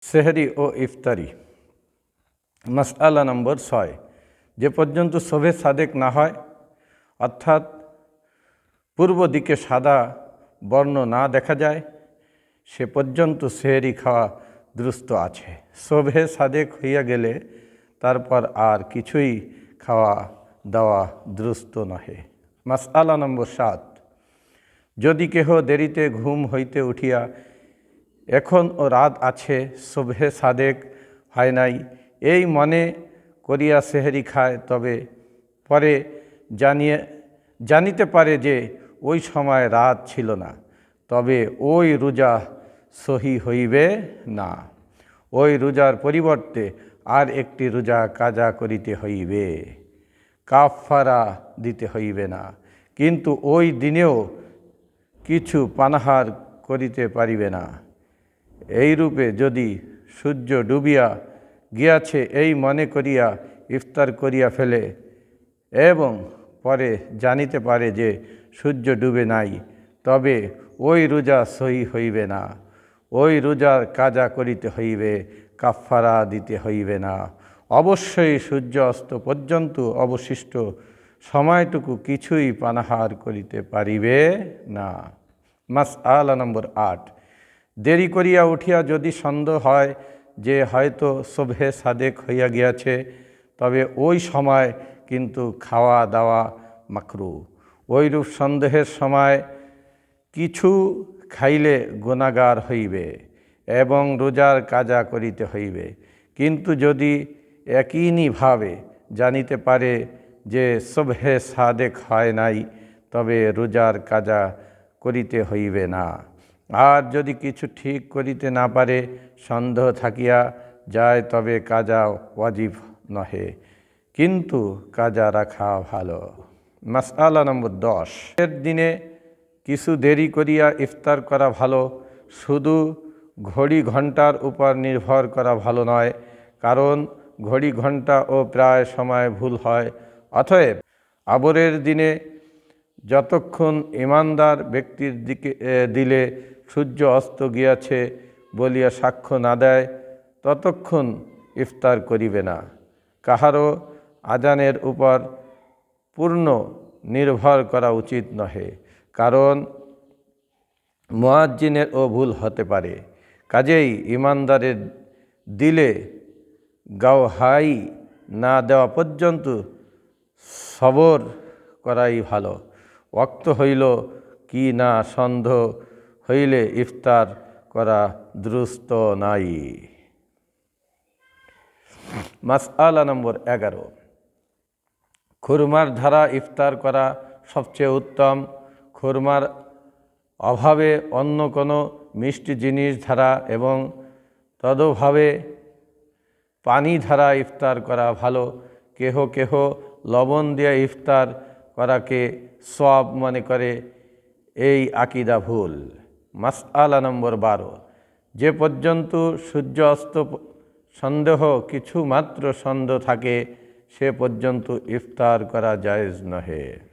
সেহরি ও ইফতারি। মাসআলা নম্বর ছয়। যে পর্যন্ত শোভে সাদেক না হয়, অর্থাৎ পূর্ব দিকে সাদা বর্ণ না দেখা যায়, সে পর্যন্ত সেহরি খাওয়া দুরুস্ত আছে। শোভে সাদেক হইয়া গেলে তারপর আর কিছুই খাওয়া দাওয়া দুরুস্ত নহে। মাসআলা নম্বর সাত। যদি কেহ দেরিতে ঘুম হইতে উঠিয়া এখন ও রাত আছে শোভে সাদেক হয় নাই। এই মনে করিয়া সেহেরি খায়, তবে পরে জানিয়ে, জানিতে পারে যে ওই সময় রাত ছিল না, তবে ওই রোজা সহি হইবে না। ওই রোজার পরিবর্তে আর একটি রোজা কাজা করিতে হইবে কাফারা দিতে হইবে না। কিন্তু ওই দিনেও কিছু পানাহার করিতে পারিবে না। এইরূপে যদি সূর্য ডুবিয়া গিয়াছে, এই মনে করিয়া ইফতার করিয়া ফেলে এবং পরে জানিতে পারে যে সূর্য ডুবে নাই, তবে ওই রোজা সহি হইবে না। ওই রোজার কাজা করিতে হইবে কাফারা দিতে হইবে না। অবশ্যই সূর্য অস্ত পর্যন্ত অবশিষ্ট সময়টুকু কিছুই পানাহার করিতে পারিবে না। মাস আলা নম্বর আট। দেরি করিয়া উঠিয়া যদি সন্দেহ হয় যে হয়তো শোভে সাদেক হইয়া গিয়াছে, তবে ওই সময় কিন্তু খাওয়া দাওয়া মাকরু। ওইরূপ সন্দেহের সময় কিছু খাইলে গুণাগার হইবে এবং রোজার কাজা করিতে হইবে। কিন্তু যদি একইনিভাবে জানিতে পারে যে শোভে সাদেক হয় নাই, তবে রোজার কাজা করিতে হইবে না। আর যদি কিছু ঠিক করিতে না পারে, সন্দেহ থাকিয়া যায়, তবে কাজা ওয়াজিব নহে। কিন্তু কাজা রাখা ভালো। মাসআলা নম্বর দশ। এর দিনে কিছু দেরি করিয়া ইফতার করা ভালো। শুধু ঘড়ি ঘণ্টার উপর নির্ভর করা ভালো নয়, কারণ ঘড়ি ঘণ্টা ও প্রায় সময় ভুল হয়। অতএব আবরের দিনে যতক্ষণ ইমানদার ব্যক্তির দিকে দিলে সূর্য অস্ত গিয়াছে বলিয়া সাক্ষ্য না দেয়, ততক্ষণ ইফতার করিবে না। কাহারও আজানের উপর পূর্ণ নির্ভর করা উচিত নহে, কারণ মোয়াজ্জিনের ও ভুল হতে পারে। কাজেই ইমানদারের দিলে গাওহাই না দেওয়া পর্যন্ত সবর করাই ভালো। অক্ত হইল কি না সন্দেহ হইলে ইফতার করা দ্রুস্ত নাই। মাসআলা নম্বর এগারো। খুরমার ধারা ইফতার করা সবচেয়ে উত্তম। খুরমার অভাবে অন্য কোনো মিষ্টি জিনিস ধারা এবং তদভাবে পানি ধারা ইফতার করা ভালো। কেহ কেহ লবণ দিয়ে ইফতার করাকে সব মনে করে, এই আকিদা ভুল। মাসআলা নম্বর বারো। যে পর্যন্ত সূর্য অস্ত সন্দেহ কিছু মাত্র সন্দেহ থাকে, সে পর্যন্ত ইফতার করা জায়েজ নহে।